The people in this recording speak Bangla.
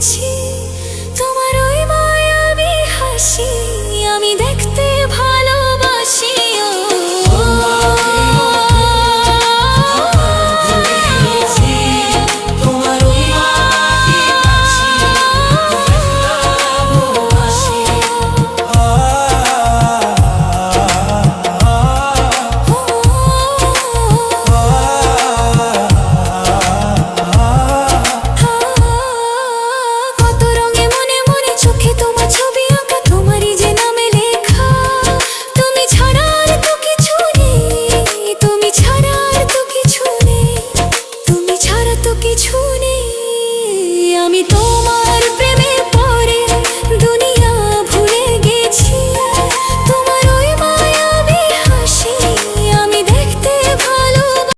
情 তো কিছু নেই। আমি তো